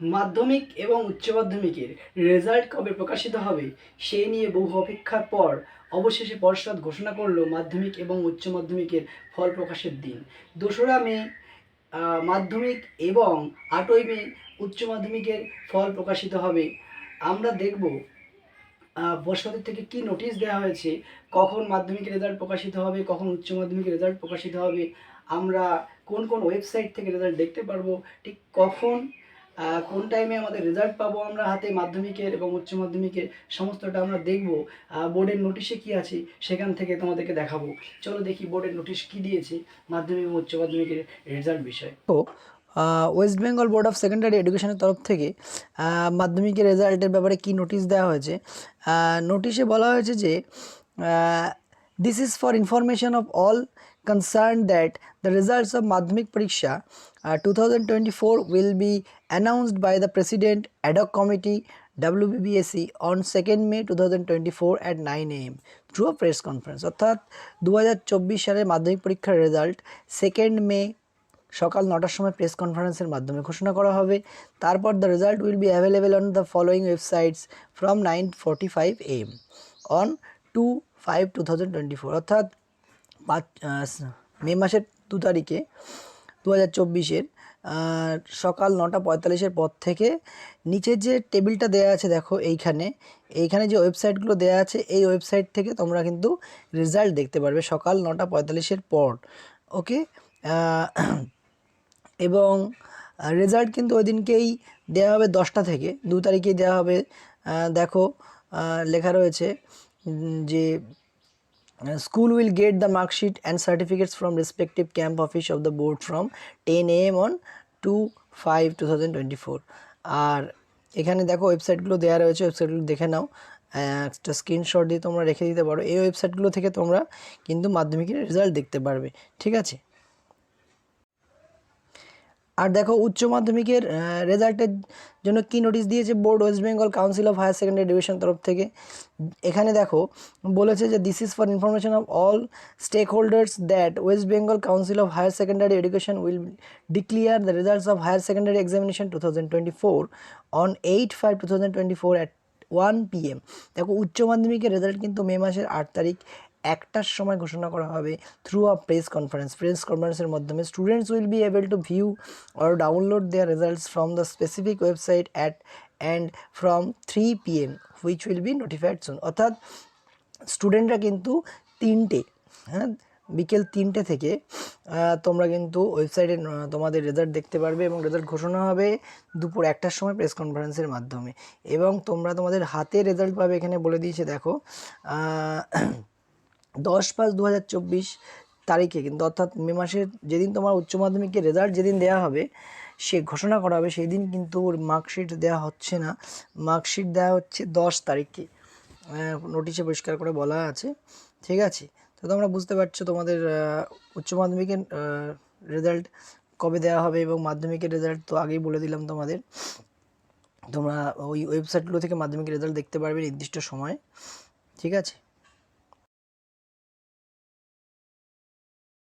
মাধ্যমিক এবং উচ্চ মাধ্যমিকের রেজাল্ট কবে প্রকাশিত হবে সেই নিয়ে বহু অপেক্ষার পর অবশেষে পর্ষদ ঘোষণা করল মাধ্যমিক এবং উচ্চ মাধ্যমিকের ফল প্রকাশের দিন। দোসরা মে মাধ্যমিক এবং আটই মে উচ্চ মাধ্যমিকের ফল প্রকাশিত হবে। আমরা দেখব পর্ষদের থেকে কি নোটিশ দেওয়া হয়েছে, কখন মাধ্যমিকের রেজাল্ট প্রকাশিত হবে, কখন উচ্চ মাধ্যমিকের রেজাল্ট প্রকাশিত হবে, আমরা কোন কোন ওয়েবসাইট থেকে রেজাল্ট দেখতে পারব, ঠিক কখন কোন টাইমে আমাদের রেজাল্ট পাবো আমরা হাতে, মাধ্যমিকের এবং উচ্চ মাধ্যমিকের সমস্তটা আমরা দেখব। বোর্ডের নোটিশে কি আছে সেখান থেকে তোমাদেরকে দেখাবো। চলো দেখি বোর্ডের নোটিশ কি দিয়েছে মাধ্যমিক এবং উচ্চ মাধ্যমিকের রেজাল্ট বিষয়ে। তো West Bengal board of secondary এডুকেশনের তরফ থেকে মাধ্যমিকের রেজাল্টের ব্যাপারে কি নোটিশ দেওয়া হয়েছে? নোটিশে বলা হয়েছে যে this is for information of all concerned that the results of Madhyamik Pariksha uh, 2024 will be announced by the President ad hoc committee WBBSC on 2nd May 2024 at 9 am through a press conference অর্থাৎ দু সালের মাধ্যমিক পরীক্ষার result second মে সকাল নটার সময় press কনফারেন্সের মাধ্যমে ঘোষণা করা হবে। তারপর the result will be available on the following websites from nine forty five AM on two five two thousand twenty four অর্থাৎ পাঁচ মে মাসের দু তারিখে দু হাজার চব্বিশের সকাল নটা পঁয়তাল্লিশের পর থেকে নিচের যে টেবিলটা দেওয়া আছে দেখো এইখানে এইখানে যে ওয়েবসাইটগুলো দেওয়া আছে এই ওয়েবসাইট থেকে তোমরা কিন্তু রেজাল্ট দেখতে পারবে সকাল নটা পঁয়তাল্লিশের পর, ওকে? এবং রেজাল্ট কিন্তু ওই দিনকেই দেওয়া হবে দশটা থেকে, দু তারিখেই দেওয়া হবে। দেখো লেখা রয়েছে যে school will get the mark sheet and certificates from respective camp office of the board from 10 am on 2 5 2024 আর এখানে দেখো ওয়েবসাইটগুলো দেওয়া রয়েছে ওয়েবসাইটগুলো দেখে নাও। একটা স্ক্রিনশট দিয়ে তোমরা রেখে দিতে পারো। এই ওয়েবসাইটগুলো থেকে তোমরা কিন্তু মাধ্যমিকের রেজাল্ট দেখতে পারবে। ঠিক আছে? আর দেখো উচ্চ মাধ্যমিকের রেজাল্টের জন্য কি নোটিশ দিয়েছে board West Bengal council of higher secondary division তরফ থেকে? এখানে দেখো, বলেছে যে this is for information of all stakeholders that West Bengal council of higher secondary education will declare the results of higher secondary examination two thousand twenty four on eight five two thousand twenty four at one PM দেখো, উচ্চ মাধ্যমিকের result কিন্তু মে মাসের আট তারিখ একটার সময় ঘোষণা করা হবে through a press conference press কনফারেন্সের মাধ্যমে students will be able to view or download their results from the specific website at and from three P M which will be notified soon অর্থাৎ স্টুডেন্টরা কিন্তু তিনটে হ্যাঁ? বিকেল তিনটে থেকে তোমরা কিন্তু ওয়েবসাইটে তোমাদের রেজাল্ট দেখতে পারবে এবং রেজাল্ট ঘোষণা হবে দুপুর একটার সময় প্রেস কনফারেন্সের মাধ্যমে। এবং তোমরা তোমাদের হাতে রেজাল্ট পাবে, এখানে বলে দিয়েছে, দেখো দশ পাঁচ দু হাজার চব্বিশ তারিখে, কিন্তু অর্থাৎ মে মাসের যেদিন তোমার উচ্চ মাধ্যমিকের রেজাল্ট যেদিন দেওয়া হবে, সে ঘোষণা করা হবে, সেই দিন কিন্তু ওর মার্কশিট দেওয়া হচ্ছে না। মার্কশিট দেওয়া হচ্ছে দশ তারিখে। নোটিশে পরিষ্কার করে বলা আছে। ঠিক আছে? তো তোমরা বুঝতে পারছ তোমাদের উচ্চ মাধ্যমিকের রেজাল্ট কবে দেওয়া হবে এবং মাধ্যমিকের রেজাল্ট তো আগেই বলে দিলাম তোমাদের। তোমরা ওই ওয়েবসাইটগুলো থেকে মাধ্যমিকের রেজাল্ট দেখতে পারবে নির্দিষ্ট সময়। ঠিক আছে?